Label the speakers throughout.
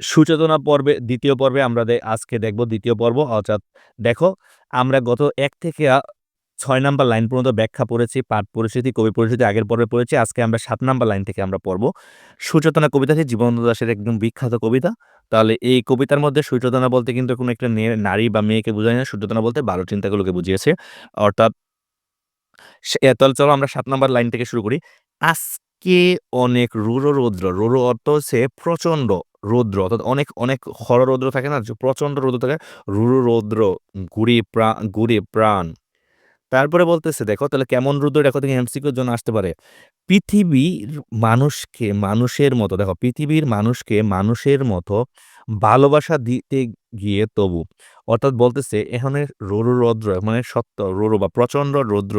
Speaker 1: সুচেতনা পর্বে দ্বিতীয় পর্বে আমরা আজকে দেখব দ্বিতীয় পর্ব অর্থাৎ দেখো আমরা গত এক থেকে ছয় ৬ নাম্বার লাইন পর্যন্ত ব্যাখ্যা পড়েছি, পাঠ পরিস্থিতি, কবি পরিস্থিতি আগের পর্বে পড়েছি। আজকে আমরা সাত নাম্বার লাইন থেকে আমরা পড়ব। সুচেতনা কবিতাটি জীবনানন্দ দাশের একদম বিখ্যাত কবিতা। তাহলে এই কবিতার মধ্যে সুচেতনা বলতে কিন্তু কোনো একটা নারী বা মেয়েকে বোঝায় না। সুচেতনা বলতে ভালো চিন্তাগুলোকে বুঝিয়েছে। অর্থাৎ তাহলে চলো আমরা সাত নাম্বার লাইন থেকে শুরু করি। আজকে অনেক রূঢ় রৌদ্র। রূঢ় অর্থ হচ্ছে প্রচণ্ড রৌদ্র অর্থাৎ অনেক, অনেক খর রৌদ্র থাকে না? প্রচণ্ড রৌদ্র থাকে। রূঢ় রৌদ্র গুড়ি প্রাণ গুড়ি প্রাণ। তারপরে বলতেছে দেখো তাহলে কেমন রৌদ্র দেখো থেকে এমসিকিউর জন্য আসতে পারে। পৃথিবীর মানুষকে মানুষের মতো দেখো পৃথিবীর মানুষকে মানুষের মতো ভালোবাসা দিতে গিয়ে তবু অর্থাৎ বলতেছে এখানে রৌদ্র রৌদ্র মানে সত্য রৌদ্র বা প্রচণ্ড রৌদ্র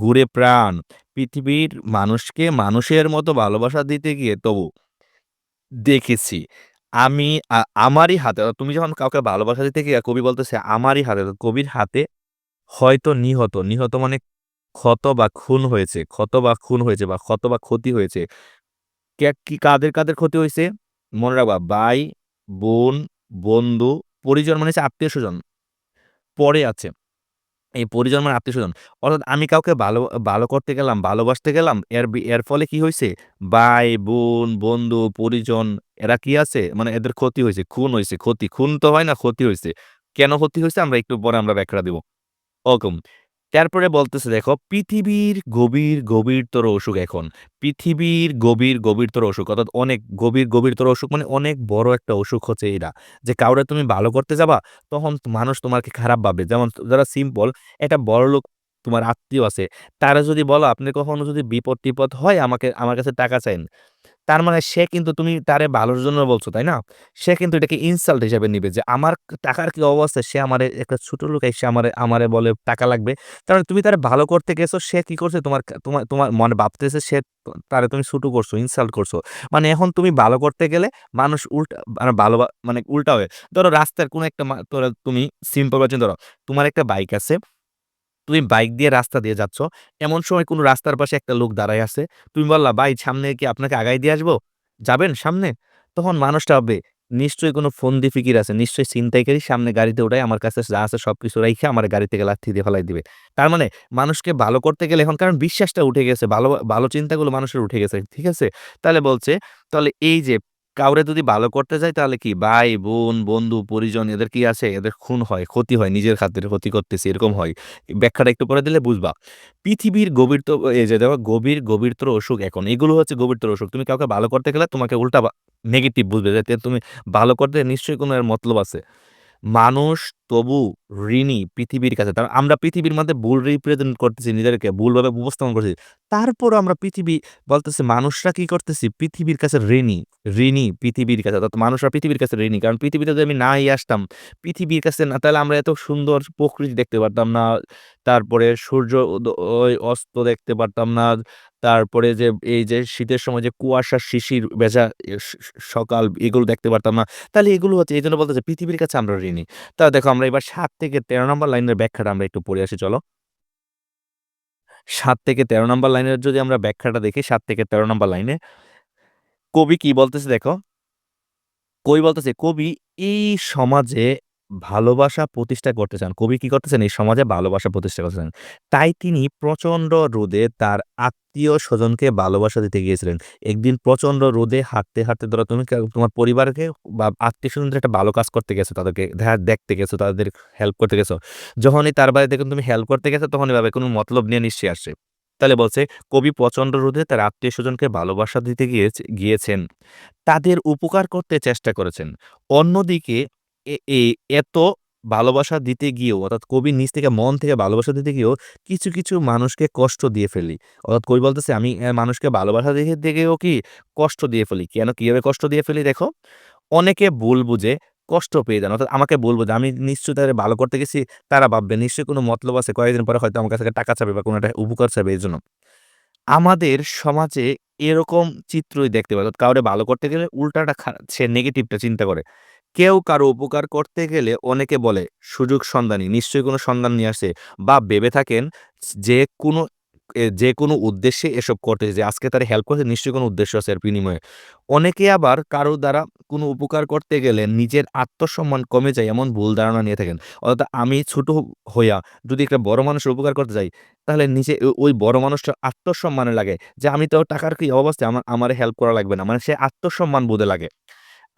Speaker 1: গুড়ে প্রাণ। পৃথিবীর মানুষকে মানুষের মতো ভালোবাসা দিতে গিয়ে তবু দেখেছি আমি আমারই হাতে তুমি যখন কাউকে ভালোবাসা দিতে গিয়ে কবি বলতেছে আমারই হাতে কবির হাতে হয়তো নিহত, নিহত মানে ক্ষত বা খুন হয়েছে, ক্ষত বা খুন হয়েছে বা ক্ষত বা ক্ষতি হয়েছে। কে কি কাদের, কাদের ক্ষতি হইছে? মনে রাখবা ভাই, বোন, বন্ধু, পরিজন মানে হচ্ছে আত্মীয়স্বজন। পরে আছে। এই পরিজন মানে আত্মীয়স্বজন। অর্থাৎ আমি কাউকে ভালো ভালো করতে গেলাম, ভালোবাসতে গেলাম। এর এর ফলে কি হয়েছে ভাই, বোন, বন্ধু, পরিজন এরা কি আছে? মানে এদের ক্ষতি হয়েছে খুন হয়েছে ক্ষতি। খুন তো হয় না, ক্ষতি হয়েছে কেন ক্ষতি হয়েছে আমরা একটু পরে আমরা ব্যাখ্যা দিব। ওরকম। তারপরে বলতেছে দেখো পৃথিবীর গভীর, গভীরতর অসুখ এখন। পৃথিবীর গভীর, গভীরতর অসুখ অর্থাৎ অনেক গভীর, গভীরতর অসুখ মানে অনেক বড় একটা অসুখ হচ্ছে এইটা। যে কাউরে তুমি ভালো করতে যাবা তখন মানুষ তোমাকে খারাপ ভাববে। যেমন যারা সিম্পল একটা বড়লোক তোমার আত্মীয় আছে। তারা যদি বলো আপনি কখনো যদি বিপদ-টিপদ হয় আমাকে আমার কাছে টাকা চাইন। তার মানে সে কিন্তু তুমি তারে ভালোর জন্য বলছো, তাই না? সে কিন্তু এটাকে ইনসাল্ট হিসাবে নিবে যে আমার টাকার কি অবস্থা? সে আমার একটা ছোট লোক এসে আমারে আমারে বলে টাকা লাগবে। তার মানে তুমি তারে ভালো করতে গেছো, সে কি করছে? তোমার তোমার তোমার মনে ভাবতেছে সে তারে তুমি ছোট করছ, ইনসাল্ট করছ। মানে এখন তুমি ভালো করতে গেলে মানুষ উল্টা মানে ভালো মানে উল্টা হয়ে ধরো রাস্তার কোনো একটা তোরা তুমি সিম্পল ভাবে ধরো, তোমার একটা বাইক আছে। তুমি বাইক দিয়ে রাস্তা দিয়ে যাচ্ছ। এমন সময় কোনো রাস্তার পাশে একটা লোক দাঁড়ায় আছে। তুমি বললা, "ভাই সামনে কি আপনাকে আগাই দিয়ে আসব? যাবেন সামনে?" তখন মানুষটা হবে নিশ্চয়ই কোনো ফন্দি ফিকির আছে। নিশ্চয়ই ছিনতাইকারী সামনে গাড়িতে উঠায় আমার কাছে যা আছে সব কিছু রাইখা আমার গাড়ি থেকে লাথি দিয়ে ফেলাই দিবে। তার মানে মানুষকে ভালো করতে গেলে এখন কারণ বিশ্বাসটা উঠে গেছে। ভালো, ভালো চিন্তাগুলো মানুষের উঠে গেছে। ঠিক আছে? তাহলে বলছে, তাহলে এই যে কাউরে যদি ভালো করতে যায় তাহলে কি ভাই, বোন, বন্ধু, পরিজন এদের কি আছে? এদের খুন হয়, ক্ষতি হয়। নিজের খাতের ক্ষতি করতেছে এরকম হয়। ব্যাখ্যাটা একটু পরে দিলে বুঝবা। পৃথিবীর গভীরত এই যে দেখো গভীর, গভীরতর অসুখ এখন। এগুলো হচ্ছে গভীরতর অসুখ। তুমি কাউকে ভালো করতে গেলে তোমাকে উল্টা নেগেটিভ বুঝবে। যাতে তুমি ভালো করতে নিশ্চয়ই কোনো এর মতলব আছে। মানুষ তবু ঋণী পৃথিবীর কাছে। তার আমরা পৃথিবীর মধ্যে ভুল রিপ্রেজেন্ট করতেছি নিজেদেরকে, ভুলভাবে উপস্থাপন করতেছি। তারপরও আমরা পৃথিবী বলতেছি মানুষরা কি করতেছি? পৃথিবীর কাছে ঋণী, ঋণী পৃথিবীর কাছে। অর্থাৎ মানুষরা পৃথিবীর কাছে ঋণী। কারণ পৃথিবীতে যদি আমি নাই আসতাম, পৃথিবীর কাছে না তাহলে আমরা এত সুন্দর প্রকৃতি দেখতে পারতাম না। তারপরে সূর্য অস্ত দেখতে পারতাম না। তারপরে যে এই যে শীতের সময় যে কুয়াশার শিশির স সকাল এগুলো দেখতে পারতাম না। তাহলে এগুলো হচ্ছে এই জন্য বলতেছে পৃথিবীর কাছে আমরা ঋণী। তা দেখো আমরা এবার সাত থেকে ১৩ নম্বর লাইনের ব্যাখ্যাটা আমরা একটু পড়ে আসি, চলো। সাত থেকে ১৩ নম্বর লাইনের যদি আমরা ব্যাখ্যাটা দেখি, সাত থেকে ১৩ নম্বর লাইনে, কবি কি বলতেছে দেখো। কবি বলতেছে, কবি এই সমাজে ভালোবাসা প্রতিষ্ঠা করতে চান। কবি কি করতেছেন? এই সমাজে ভালোবাসা প্রতিষ্ঠা করতে চান। তাই তিনি প্রচণ্ড রোদে তার আত্মীয়-স্বজনকে ভালোবাসা দিতে গিয়েছিলেন। একদিন প্রচণ্ড রোদে হাঁটতে, হাঁটতে ধরো তুমি তোমার পরিবারকে বা আত্মীয়-স্বজনদের একটা ভালো কাজ করতে গেছো তাদেরকে দেখা দেখতে গেছো, তাদের হেল্প করতে গেছো। যখনই তার বাড়িতে দেখুন তুমি হেল্প করতে গেছো তখনই ভাবে কোনো মতলব নিয়ে নিশ্চয়ই আসছে। তাহলে বলছে কবি প্রচণ্ড রোদে তার আত্মীয়-স্বজনকে ভালোবাসা দিতে গিয়েছে গিয়েছেন। তাদের উপকার করতে চেষ্টা করেছেন। অন্যদিকে এ এ এত ভালোবাসা দিতে গিয়েও অর্থাৎ কবি নিজ থেকে মন থেকে ভালোবাসা দিতে গিয়েও কিছু, কিছু মানুষকে কষ্ট দিয়ে ফেলি। অর্থাৎ কবি বলতেছে আমি মানুষকে ভালোবাসা দিতে গিয়েও কি কষ্ট দিয়ে ফেলি। কেন কীভাবে কষ্ট দিয়ে ফেলি দেখো। অনেকে ভুল বুঝে কষ্ট পেয়ে যান। অর্থাৎ আমাকে ভুল যে আমি নিশ্চয়ই তাদের ভালো করতে গেছি তারা ভাববে নিশ্চয়ই কোনো মতলব আছে। কয়েকদিন পরে হয়তো আমার কাছ টাকা চাবে বা কোনো একটা উপকার চাবে এই জন্য আমাদের সমাজে এরকম চিত্রই দেখতে পাই। অর্থাৎ কাউরে ভালো করতে গেলে উল্টাটা সে নেগেটিভটা চিন্তা করে। কেউ কারও উপকার করতে গেলে অনেকে বলে সুযোগ সন্ধানী। নিশ্চয়ই কোনো সন্ধান নিয়ে আসে বা ভেবে থাকেন যে কোনো যে কোনো উদ্দেশ্যে এসব করতে যে আজকে তারা হেল্প করছে নিশ্চয়ই কোনো উদ্দেশ্য আছে এর বিনিময়ে। অনেকে আবার কারও দ্বারা কোনো উপকার করতে গেলে নিজের আত্মসম্মান কমে যায় এমন ভুল ধারণা নিয়ে থাকেন। অর্থাৎ আমি ছোট হইয়া যদি একটা বড় মানুষের উপকার করতে যাই, তাহলে নিজে ওই বড় মানুষটার আত্মসম্মানে লাগে যে আমি তো টাকার কি অভাব আমার আমা আমারে হেল্প করা লাগবে না। মানে সে আত্মসম্মান বোধে লাগে।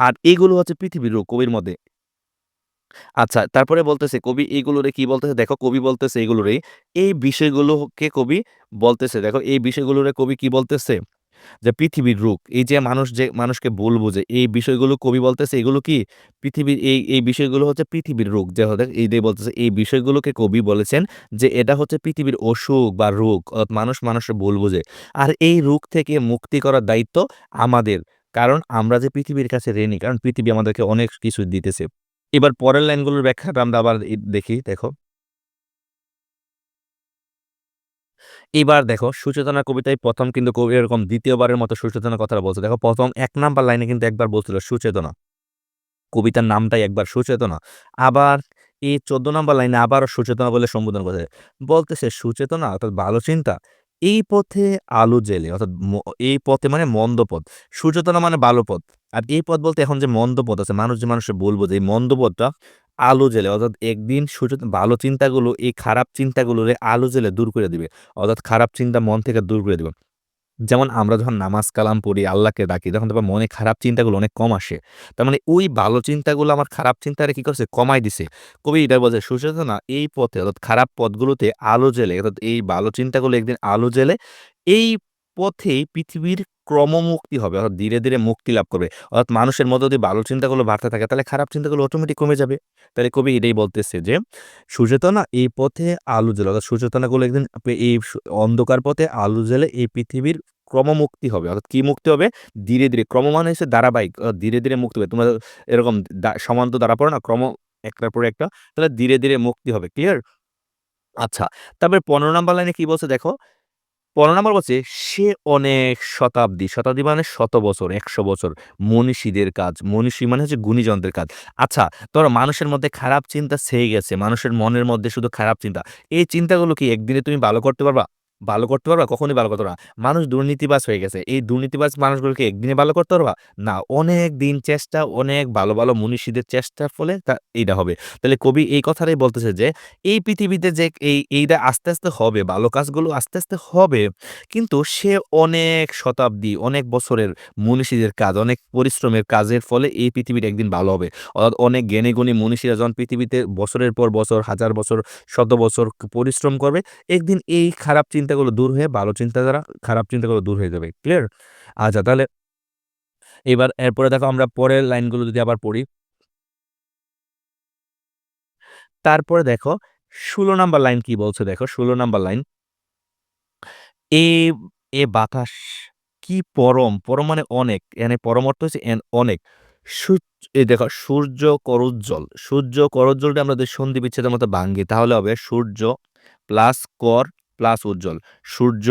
Speaker 1: আর এগুলো হচ্ছে পৃথিবীর রোগ কবির মধ্যে। আচ্ছা, তারপরে বলতেছে কবি এইগুলোরে কি বলতেছে? দেখো কবি বলতেছে এগুলোরে, এই বিষয়গুলোকে কবি বলতেছে দেখো এই বিষয়গুলোরে কবি কি বলতেছে? যে পৃথিবীর রোগ। এই যে মানুষ যে মানুষকে ভুল বোঝে, এই বিষয়গুলো কবি বলতেছে এগুলো কি? পৃথিবীর এই, এই বিষয়গুলো হচ্ছে পৃথিবীর রোগ। যে এই দিয়ে বলতেছে এই বিষয়গুলোকে কবি বলেছেন যে এটা হচ্ছে পৃথিবীর অসুখ বা রোগ। মানুষ মানুষের ভুল বোঝে। আর এই রোগ থেকে মুক্তি করার দায়িত্ব আমাদের। কারণ আমরা যে পৃথিবীর কাছে ঋণী। কারণ পৃথিবী আমাদেরকে অনেক কিছু দিতেছে। এবার পরের লাইনগুলোর ব্যাখ্যাটা আমরা আবার দেখি, দেখো। এবার দেখো, সুচেতনা কবিতায় প্রথম কিন্তু কবি এরকম দ্বিতীয়বারের মতো সুচেতনার কথাটা বলছে। দেখো ১ম ১ নাম্বার লাইনে কিন্তু একবার বলছিল সুচেতনা। কবিতার নামটাই একবার সুচেতনা। আবার এই ১৪ নাম্বার লাইনে আবারও সুচেতনা বলে সম্বোধন করেছে। বলতেছে, সুচেতনা, অর্থাৎ ভালো চিন্তা। এই পথে আলো জেলে অর্থাৎ এই পথে মানে মন্দ পথ। সূর্যতলা মানে ভালো পথ। আর এই পথ বলতে এখন যে মন্দ পথ আছে, মানুষ যে মানুষে বলব যে এই মন্দ পথটা আলো জেলে অর্থাৎ একদিন সূর্য ভালো চিন্তাগুলো এই খারাপ চিন্তাগুলোরে আলো জেলে দূর করে দিবে। অর্থাৎ খারাপ চিন্তা মন থেকে দূর করে দিবে। যেমন আমরা যখন নামাজ কালাম পড়ি, আল্লাহকে ডাকি তখন তারপর মনে খারাপ চিন্তাগুলো অনেক কম আসে। তার মানে ওই ভালো চিন্তাগুলো আমার খারাপ চিন্তারে কী করছে? কমাই দিছে। কবি এটা বলছে সুচেতনা এই পথে অর্থাৎ খারাপ পথগুলোতে আলো জেলে অর্থাৎ এই ভালো চিন্তাগুলো একদিন আলো জেলে এই পথে পৃথিবীর ক্রমমুক্তি হবে। অর্থাৎ ধীরে, ধীরে মুক্তি লাভ করবে। অর্থাৎ মানুষের মধ্যে যদি ভালো চিন্তাগুলো বাড়তে থাকে তাহলে খারাপ চিন্তাগুলো অটোমেটিক কমে যাবে। তাহলে কবি এটাই বলতেছে যে সুচেতনা এই পথে আলো জ্বেলে অর্থাৎ সুচেতনাগুলো একদিন এই অন্ধকার পথে আলো জ্বেলে এই পৃথিবীর ক্রমমুক্তি হবে। অর্থাৎ কি মুক্তি হবে? ধীরে, ধীরে ক্রম মানে হচ্ছে ধারাবাহিক। ধীরে, ধীরে মুক্তি হবে। তোমরা এরকম দা সমান্তর ধারা পড়ো না? ক্রম একটার পরে একটা। তাহলে ধীরে, ধীরে মুক্তি হবে। ক্লিয়ার? আচ্ছা। তারপরে ১৫ নাম্বার লাইনে কি বলছে দেখো। ১৫ নম্বর বলছে, "সে অনেক শতাব্দী" শতাব্দী মানে শত বছর, ১০০ বছর মনীষীদের কাজ। মনীষী মানে হচ্ছে গুণীজনদের কাজ। আচ্ছা, ধরো মানুষের মধ্যে খারাপ চিন্তা ছেয়ে গেছে। মানুষের মনের মধ্যে শুধু খারাপ চিন্তা। এই চিন্তাগুলো কি একদিনে তুমি ভালো করতে পারবা? ভালো করতে পারবা? কখনোই ভালো করতে পারবা মানুষ দুর্নীতিবাজ হয়ে গেছে। এই দুর্নীতিবাজ মানুষগুলোকে একদিনে ভালো করতে পারবা? না। অনেক দিন চেষ্টা, অনেক ভালো, ভালো মনীষীদের চেষ্টার ফলে তা এইটা হবে। তাহলে কবি এই কথাটাই বলতেছে যে, এই পৃথিবীতে যে এই এইটা আস্তে, আস্তে হবে, ভালো কাজগুলো আস্তে, আস্তে হবে। কিন্তু সে অনেক শতাব্দী, অনেক বছরের মনীষীদের কাজ, অনেক পরিশ্রমের কাজের ফলে এই পৃথিবীটা একদিন ভালো হবে। অর্থাৎ অনেক জ্ঞানী গুণী মনীষীরা যখন পৃথিবীতে বছরের পর বছর, হাজার বছর, শত বছর পরিশ্রম করবে, একদিন এই খারাপ চিন্তাগুলো দূর হয়ে ভালো চিন্তা দ্বারা খারাপ চিন্তাগুলো দূর হয়ে যাবে। ক্লিয়ার? আচ্ছা তাহলে এবার এরপরে দেখো আমরা পরের লাইনগুলো যদি আবার পড়ি তারপরে দেখো ১৬ নাম্বার লাইন কি বলছে দেখো ১৬ নাম্বার লাইন এ এ বাতাস কি পরম, পরম মানে অনেক। এনে পরম অর্থ হচ্ছে এন অনেক। এই দেখো সূর্য করোজ্জ্বল। সূর্য করোজ্জ্বলটা আমরা যদি সন্ধি বিচ্ছেদের মতো ভাঙি তাহলে হবে সূর্য প্লাস কর প্লাস উজ্জ্বল। সূর্য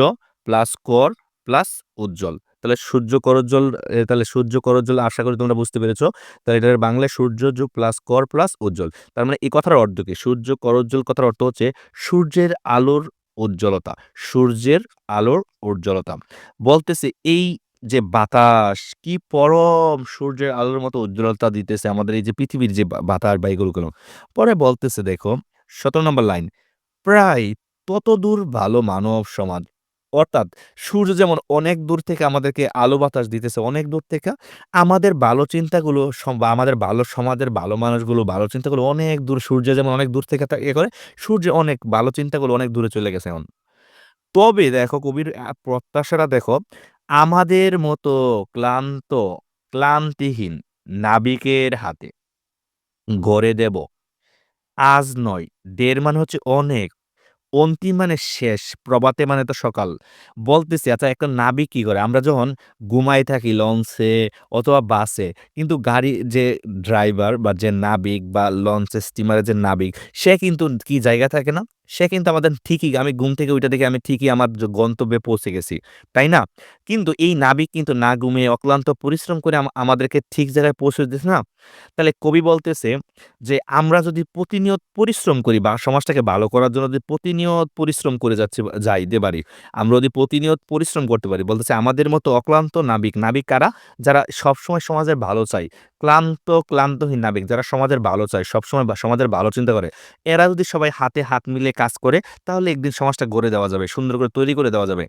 Speaker 1: প্লাস কর প্লাস উজ্জ্বল। তাহলে সূর্য করোজ্জ্বল তাহলে সূর্য করোজ্জ্বল আশা করি তোমরা বুঝতে পেরেছ। তাহলে এটার বাংলায় সূর্য প্লাস কর প্লাস উজ্জ্বল। তার মানে এই কথার অর্থ কি? সূর্য করোজ্জ্বল কথার অর্থ হচ্ছে সূর্যের আলোর উজ্জ্বলতা। সূর্যের আলোর উজ্জ্বলতা। বলতেছে এই যে বাতাস কি পরম সূর্যের আলোর মতো উজ্জ্বলতা দিতেছে আমাদের এই যে পৃথিবীর যে বাতাস বা এগুলো। পরে বলতেছে দেখো ১৭ নম্বর লাইন, "প্রায় ততদূর ভালো মানব সমাজ।" অর্থাৎ সূর্য যেমন অনেক দূর থেকে আমাদেরকে আলো বাতাস দিতেছে অনেক দূর থেকে, আমাদের ভালো চিন্তাগুলো বা আমাদের ভালো সমাজের ভালো মানুষগুলো ভালো চিন্তাগুলো অনেক দূর সূর্য যেমন অনেক দূর থেকে ইয়ে করে, সূর্যের অনেক ভালো চিন্তাগুলো অনেক দূরে চলে গেছে এখন। তবে দেখো কবির প্রত্যাশাটা দেখো, "আমাদের মতো ক্লান্ত, ক্লান্তিহীন নাবিকের হাতে গড়ে দেব আজ নয়" দের মানে হচ্ছে অনেক, অন্তিম মানে শেষ, প্রভাতে মানে তো সকাল। বলতেছি আচ্ছা একটা নাবি কি করে? আমরা যখন ঘুমাই থাকি লঞ্চে অথবা বাসে, কিন্তু গাড়ি যে ড্রাইভার বা যে নাবিক বা লঞ্চে স্টিমারের যে নাবিক, সে কিন্তু কি জায়গা থাকে না? সে কিন্তু আমাদের ঠিকই আমি ঘুম থেকে ওইটা দেখি আমি ঠিকই আমার গন্তব্যে পৌঁছে গেছি। তাই না? কিন্তু এই নাবিক কিন্তু না ঘুমিয়ে অক্লান্ত পরিশ্রম করে আমাদেরকে ঠিক জায়গায় পৌঁছে দিতেছে না? তাহলে কবি বলতেছে যে আমরা যদি প্রতিনিয়ত পরিশ্রম করি বা সমাজটাকে ভালো করার জন্য যদি প্রতিনিয়ত পরিশ্রম করে যাচ্ছি যাইতে পারি, আমরা যদি প্রতিনিয়ত পরিশ্রম করতে পারি, বলতেছে আমাদের মতো অক্লান্ত নাবিক, নাবিক কারা? যারা সবসময় সমাজের ভালো চায়। ক্লান্ত, ক্লান্তহীন নাবিক যারা সমাজের ভালো চায়, সবসময় সমাজের ভালো চিন্তা করে। এরা যদি সবাই হাতে হাত মিলে কাজ করে, তাহলে একদিন সমাজটা গড়ে দেওয়া যাবে, সুন্দর করে তৈরি করে দেওয়া যাবে।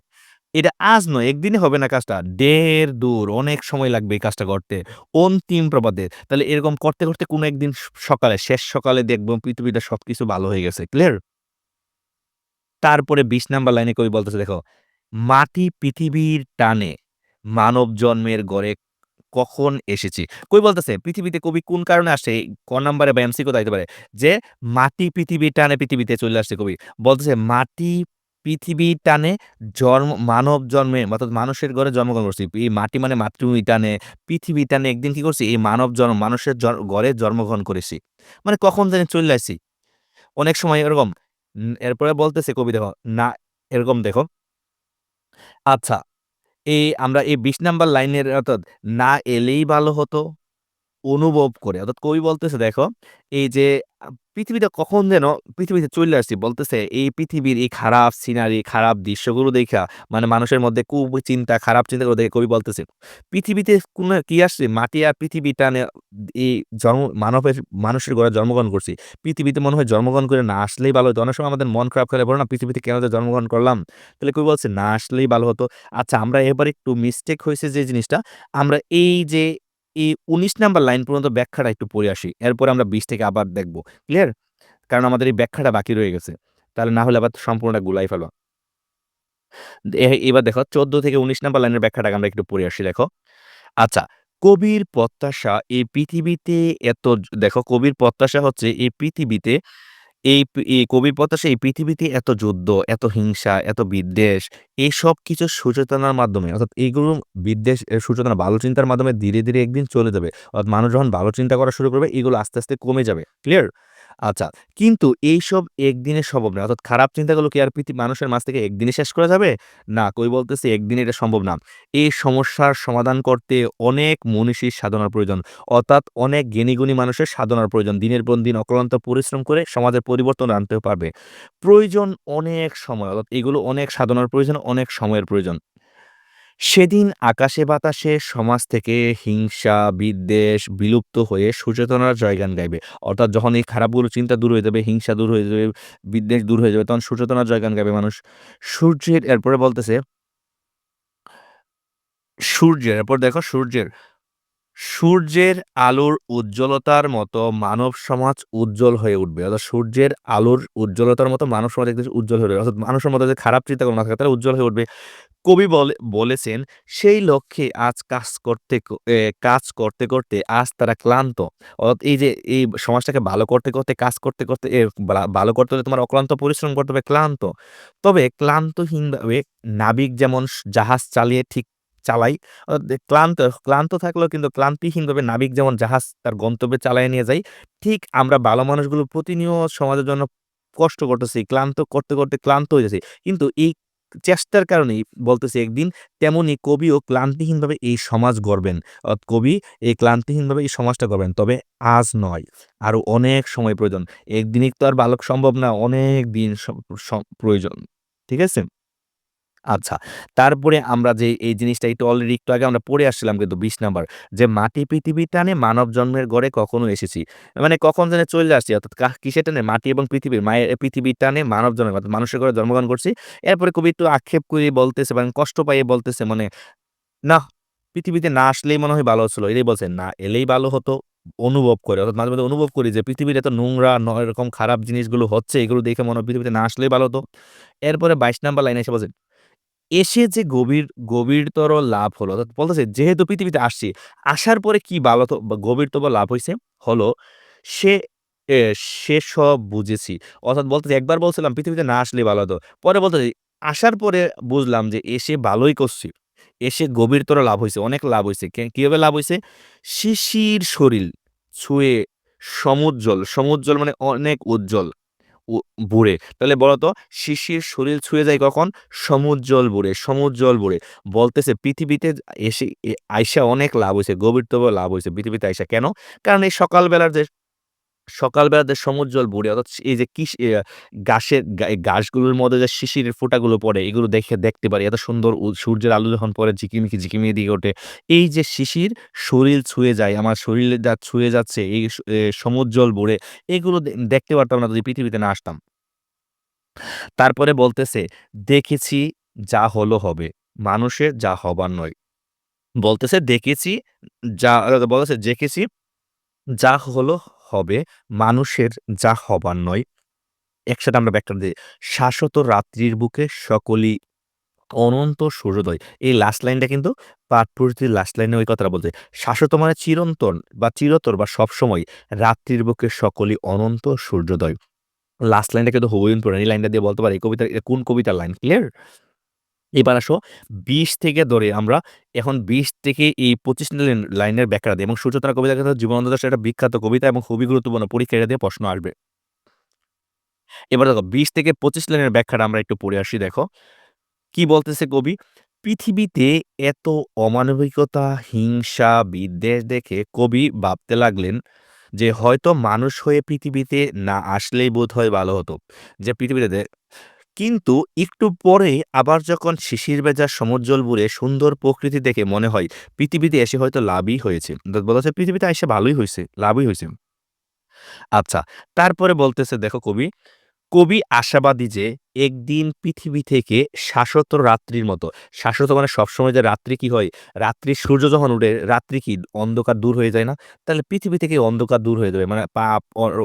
Speaker 1: এটা আজ নয়, একদিনে হবে না কাজটা। ঢের দূর, অনেক সময় লাগবে এই কাজটা করতে। অন্তিম প্রবাদে। তাহলে এরকম করতে, করতে কোনো একদিন সকালে, শেষ সকালে দেখব পৃথিবীটা সবকিছু ভালো হয়ে গেছে। ক্লিয়ার? তারপরে ২০ নাম্বার লাইনে কবি বলতেছে দেখো, মাটি পৃথিবীর টানে মানব জন্মের গড়ে কখন এসেছি। কবি বলতেছে পৃথিবীতে কবি কোন কারণে আসছে? ক নাম্বারে বা এমসি আইতে পারে। যে মাটি পৃথিবী টানে পৃথিবীতে চলে আসছে কবি। বলতেছে মাটি পৃথিবী টানে জন্ম মানব জন্মে অর্থাৎ মানুষের ঘরে জন্মগ্রহণ করছি। এই মাটি মানে মাতৃভূমি টানে, পৃথিবী টানে একদিন কি করছি? এই মানব জন্ম মানুষের ঘরে জন্মগ্রহণ করেছি। মানে কখন জানি চলে আইছি। অনেক সময় এরকম এরপরে বলতেছে কবি দেখো, না এরকম দেখো আচ্ছা, এই আমরা এই ২০ নাম্বার লাইনের অর্থাৎ না এলেই ভালো হতো। অনুভব করে। অর্থাৎ কবি বলতেছে দেখো, এই যে পৃথিবীটা কখন যেন পৃথিবীতে চলে আসছি। বলতেছে এই পৃথিবীর এই খারাপ সিনারি, খারাপ দৃশ্যগুলো দেইখা মানে মানুষের মধ্যে কুচিন্তা, খারাপ চিন্তাগুলো দেখে কবি বলতেছে, পৃথিবীতে কোন কি আসছে? মাটি আর পৃথিবী টানে এই জন্ম মানবের মানুষের ঘরে জন্মগ্রহণ করছি। পৃথিবীতে মনে হয় জন্মগ্রহণ করে না আসলেই ভালো হতো। অনেক সময় আমাদের মন খারাপ করে বলে না, পৃথিবীতে কেন জন্মগ্রহণ করলাম? তাহলে কবি বলছে না আসলেই ভালো হতো। আচ্ছা আমরা এবার একটু মিস্টেক হয়েছে যে জিনিসটা, আমরা এই যে এই ১৯ নাম্বার লাইন পর্যন্ত ব্যাখ্যাটা একটু পড়ে আসি। এরপরে আমরা ২০ থেকে আবার দেখব। ক্লিয়ার? কারণ আমাদের এই ব্যাখ্যাটা বাকি রয়ে গেছে। তাহলে না হলে আবার সম্পূর্ণটা গুলাই ফেলবা। এবার দেখো ১৪ থেকে ১৯ নাম্বার লাইনের ব্যাখ্যাটাকে আমরা একটু পড়ে আসি দেখো। আচ্ছা, কবির প্রত্যাশা এই পৃথিবীতে এত দেখো কবির প্রত্যাশা হচ্ছে এই পৃথিবীতে এই কবি এই প্রত্যাশা এই পৃথিবীতে এত যুদ্ধ, এত হিংসা, এত বিদ্বেষ এসব কিছু সচেতনার মাধ্যমে অর্থাৎ এইগুলো বিদ্বেষ, সচেতনা ভালো চিন্তার মাধ্যমে ধীরে, ধীরে একদিন চলে যাবে। অর্থাৎ মানুষ যখন ভালো চিন্তা করা শুরু করবে এগুলো আস্তে, আস্তে কমে যাবে। ক্লিয়ার? আচ্ছা, কিন্তু এইসব একদিনে সম্ভব না। অর্থাৎ খারাপ চিন্তাগুলো কি আর পৃথি মানুষের মাঝ থেকে একদিনে শেষ করা যাবে? না, কই বলতেছে একদিনে এটা সম্ভব না। এই সমস্যার সমাধান করতে অনেক মনীষীর সাধনার প্রয়োজন। অর্থাৎ অনেক জ্ঞানী-গুণী মানুষের সাধনার প্রয়োজন। দিনের পর দিন অক্লান্ত পরিশ্রম করে সমাজের পরিবর্তন আনতে পারবে। প্রয়োজন অনেক সময়। অর্থাৎ এগুলো অনেক সাধনার প্রয়োজন, অনেক সময়ের প্রয়োজন। সেদিন আকাশে বাতাসে সমাজ থেকে হিংসা, বিদ্বেষ বিলুপ্ত হয়ে সচেতনার জয়গান গাইবে। অর্থাৎ যখন এই খারাপগুলো চিন্তা দূর হয়ে যাবে, হিংসা দূর হয়ে যাবে, বিদ্বেষ দূর হয়ে যাবে তখন সচেতনার জয়গান গাইবে মানুষ। সূর্যের এরপরে বলতেছে সূর্যের, এরপর দেখো সূর্যের, সূর্যের আলোর উজ্জ্বলতার মতো মানব সমাজ উজ্জ্বল হয়ে উঠবে। অর্থাৎ সূর্যের আলোর উজ্জ্বলতার মতো মানব সমাজ একদিন উজ্জ্বল হয়ে উঠবে। অর্থাৎ মানুষের মধ্যে যে খারাপ চিন্তাগুলো না থাকে তারা উজ্জ্বল হয়ে উঠবে। কবি বলে বলেছেন, সেই লক্ষ্যে আজ কাজ করতে কাজ করতে, করতে আজ তারা ক্লান্ত। অর্থাৎ এই যে এই সমাজটাকে ভালো করতে, করতে কাজ করতে, করতে ভালো করতে হলে তোমার অক্লান্ত পরিশ্রম করতে হবে, ক্লান্ত। তবে ক্লান্তহীনভাবে নাবিক যেমন জাহাজ চালিয়ে ঠিক চালায়, দে ক্লান্ত ক্লান্ত থাকলেও কিন্তু ক্লান্তিহীনভাবে নাবিক যেমন জাহাজ তার গন্তব্যে চালাইয়া নিয়ে যায়, ঠিক আমরা ভালো মানুষগুলো প্রতিনিয়ত সমাজের জন্য কষ্ট করতেছি। ক্লান্ত করতে, করতে ক্লান্ত হয়ে যাচ্ছি। কিন্তু এই চেষ্টার কারণেই বলতেছি একদিন তেমনি কবিও ক্লান্তিহীনভাবে এই সমাজ গড়বেন। কবি এই ক্লান্তিহীনভাবে এই সমাজটা গড়বেন। তবে আজ নয়, আরও অনেক সময় প্রয়োজন। একদিনেই তো আর বালক সম্ভব না, অনেক দিন প্রয়োজন। ঠিক আছে? আচ্ছা, তারপরে আমরা যে এই জিনিসটা একটু অলরেডি একটু আগে আমরা পড়ে আসছিলাম কিন্তু ২০ নাম্বার যে মাটি পৃথিবীর টানে মানব জন্মের গড়ে কখনো এসেছি। মানে কখন জানি চলে আসছি অর্থাৎ কা কিসের টানে? মাটি এবং পৃথিবীর মায়ের পৃথিবীর টানে মানব জন্মের অর্থাৎ মানুষের ঘরে জন্মগ্রহণ করছি। এরপরে কবি একটু আক্ষেপ করে বলতেছে মানে কষ্ট পাইয়ে বলতেছে মানে, "নাহ, পৃথিবীতে না আসলেই মনে হয় ভালো হচ্ছিল।" এটাই বলছে, "না এলেই ভালো হতো।" অনুভব করে। অর্থাৎ মাঝে, মাঝে অনুভব করি যে পৃথিবীর এত নোংরা ন এরকম খারাপ জিনিসগুলো হচ্ছে এগুলো দেখে মনে হয় পৃথিবীতে না আসলেই ভালো হতো। এরপরে ২২ নাম্বার লাইনে এসে বলছে, "এসে যে গভীর গভীরতর লাভ হলো।" অর্থাৎ বলতেছে যেহেতু পৃথিবীতে আসছি, আসার পরে কি বা গভীরতম লাভ হয়েছে হলো সে সে সব বুঝেছি। অর্থাৎ বলতেছে একবার বলছিলাম পৃথিবীতে না আসলে ভালো হতো। পরে বলতেছে আসার পরে বুঝলাম যে এসে ভালোই করছি। এসে গভীরতর লাভ হয়েছে অনেক লাভ হয়েছে কীভাবে লাভ হয়েছে শিশির শরীর ছুঁয়ে সমুজ্জ্বল, সমুজ্জ্বল মানে অনেক উজ্জ্বল। বুড়ে। তাহলে বলতো শিশির শরীর ছুঁয়ে যায় কখন? সমুজ্জ্বল বুড়ে, সমুজ্জ্বল বুড়ে। বলতেছে পৃথিবীতে এসে আইসা অনেক লাভ হয়েছে গভীরতম লাভ হয়েছে পৃথিবীতে আইসা। কেন? কারণ এই সকালবেলার যে সকালবেলা যে সমুজ্জ্বল বুড়ি অর্থাৎ এই যে কিস গাছের গাছগুলোর মধ্যে যে শিশিরের ফোঁটাগুলো পড়ে এগুলো দেখে দেখতে পারি। এত সুন্দর সূর্যের আলো যখন পড়ে ঝিকিমিকি, ঝিকিমিকি দিয়ে ওঠে। এই যে শিশির শরীর ছুঁয়ে যায়, আমার শরীরে যা ছুঁয়ে যাচ্ছে এই সমুজ্জ্বল ভরে এগুলো দেখতে পারতাম না যদি পৃথিবীতে না আসতাম। তারপরে বলতেছে, "দেখেছি যা হলো হবে, মানুষের যা হবার নয়।" বলতেছে, "দেখেছি যা" বলতেছে, "দেখেছি যা হলো হবে, মানুষের যা হবার নয়।" একসাথে আমরা ব্যাখ্যা দিই "শাশ্বত রাত্রির বুকে সকলই অনন্ত সূর্যোদয়।" এই লাস্ট লাইনটা কিন্তু পাঠ্যপুথির লাস্ট লাইনে ওই কথাটা বলছে। শাশ্বত মানে চিরন্তন বা চিরতর বা সবসময়, রাত্রির বুকে সকলই অনন্ত সূর্যোদয়। লাস্ট লাইনটা কিন্তু হুবহু ইম্পোর্টেন্ট। এই লাইনটা দিয়ে বলতে পারি এটা কোন কবিতার লাইন, ক্লিয়ার? এবার আসো ২০ থেকে ধরে আমরা এখন ২০ থেকে এই ২৫ লাইন লাইনের ব্যাখ্যা দিই এবং সূর্যতারা কবিতা কিন্তু জীবনানন্দ দাশের একটা বিখ্যাত কবিতা এবং খুবই গুরুত্বপূর্ণ পরীক্ষায় এটা দিয়ে প্রশ্ন আসবে। এবার দেখো ২০ থেকে ২৫ লাইনের ব্যাখ্যাটা আমরা একটু পড়ে আসি দেখো। কি বলতেছে কবি? পৃথিবীতে এত অমানবিকতা, হিংসা, বিদ্বেষ দেখে কবি ভাবতে লাগলেন যে হয়তো মানুষ হয়ে পৃথিবীতে না আসলেই বোধ হয় ভালো হতো। যে পৃথিবীতে কিন্তু একটু পরেই আবার যখন শিশির ভেজা সমুজ্জ্বল বুড়ে সুন্দর প্রকৃতি দেখে মনে হয় পৃথিবীতে এসে হয়তো লাভই হয়েছে। বলা পৃথিবীতে আইসা ভালোই হয়েছে লাভই হয়েছে আচ্ছা, তারপরে বলতেছে দেখো কবি, কবি আশাবাদী যে একদিন পৃথিবী থেকে শাশ্বত রাত্রির মতো, শাশ্বত মানে সবসময় যে রাত্রি কি হয়? রাত্রি সূর্য যখন উঠে রাত্রি কি অন্ধকার দূর হয়ে যায় না? তাহলে পৃথিবী থেকে অন্ধকার দূর হয়ে যাবে। মানে পাপ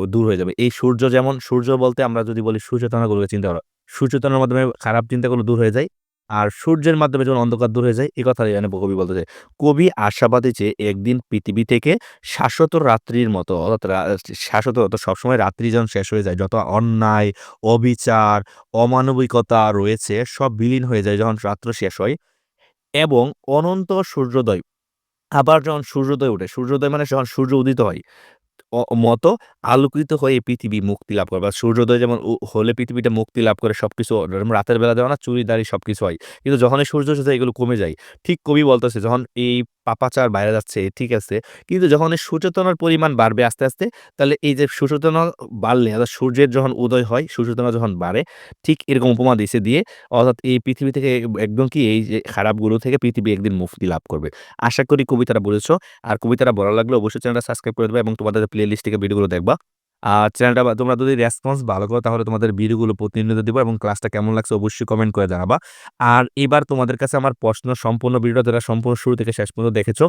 Speaker 1: দূর হয়ে যাবে। এই সূর্য যেমন সূর্য বলতে আমরা যদি বলি সূর্য সূর্যতারাগুলোকে চিন্তা করো। সূর্যতারার মাধ্যমে খারাপ চিন্তাগুলো দূর হয়ে যায়। আর সূর্যের মাধ্যমে যখন অন্ধকার দূর হয়ে যায় এ কথাই এখানে কবি বলতে চায়। কবি আশাবাদী যে একদিন পৃথিবী থেকে শাশ্বত রাত্রির মতো অর্থাৎ শাশ্বত অর্থাৎ সবসময় রাত্রি যখন শেষ হয়ে যায়, যত অন্যায়, অবিচার, অমানবিকতা রয়েছে সব বিলীন হয়ে যায় যখন রাত্র শেষ হয় এবং অনন্ত সূর্যোদয় আবার যখন সূর্যোদয় ওঠে, সূর্যোদয় মানে যখন সূর্য উদিত হয় মতো আলোকিত হয়ে পৃথিবী মুক্তি লাভ করে বা সূর্যোদয় যেমন হলে পৃথিবীটা মুক্তি লাভ করে সবকিছু যেমন রাতের বেলা যেমন না চুরি-দাড়ি সবকিছু হয়। কিন্তু যখনই সূর্য উঠে যায় এগুলো কমে যায়। ঠিক কবি বলতেছে যখন এই পাপাচার বাইরে যাচ্ছে ঠিক আছে। কিন্তু যখন এই সচেতনার পরিমাণ বাড়বে আস্তে, আস্তে তাহলে এই যে সচেতনা বাড়লে অর্থাৎ সূর্যের যখন উদয় হয়, সচেতনা যখন বাড়ে ঠিক এরকম উপমা দিছে দিয়ে অর্থাৎ এই পৃথিবী থেকে একদম কি এই যে খারাপগুলো থেকে পৃথিবী একদিন মুক্তি লাভ করবে। আশা করি কবিতাটা বলেছ আর কবিতাটা ভালো লাগলে অবশ্যই চ্যানেলটা সাবস্ক্রাইব করে দেবে এবং তোমাদের প্লে লিস্ট থেকে ভিডিওগুলো দেখবা। আর চ্যানেলটা তোমরা যদি রেসপন্স ভালো করো তাহলে তোমাদের ভিডিওগুলো প্রতিনিয়ত দিব এবং ক্লাসটা কেমন লাগছে অবশ্যই কমেন্ট করে জানাবা। আর এবার তোমাদের কাছে আমার প্রশ্ন সম্পূর্ণ ভিডিওটা যারা সম্পূর্ণ শুরু থেকে শেষ পর্যন্ত দেখেছ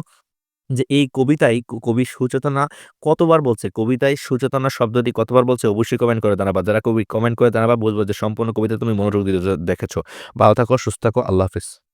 Speaker 1: যে এই কবিতায় কবি সুচেতনা কতবার বলছে? কবিতায় সুচেতনা শব্দটি কতবার বলছে? অবশ্যই কমেন্ট করে জানাবা। যারা কবি কমেন্ট করে জানাবা বলব যে সম্পূর্ণ কবিতা তুমি মনোযোগ দিয়ে দেখেছ। ভালো থাকো, সুস্থ থাকো। আল্লাহ হাফেজ।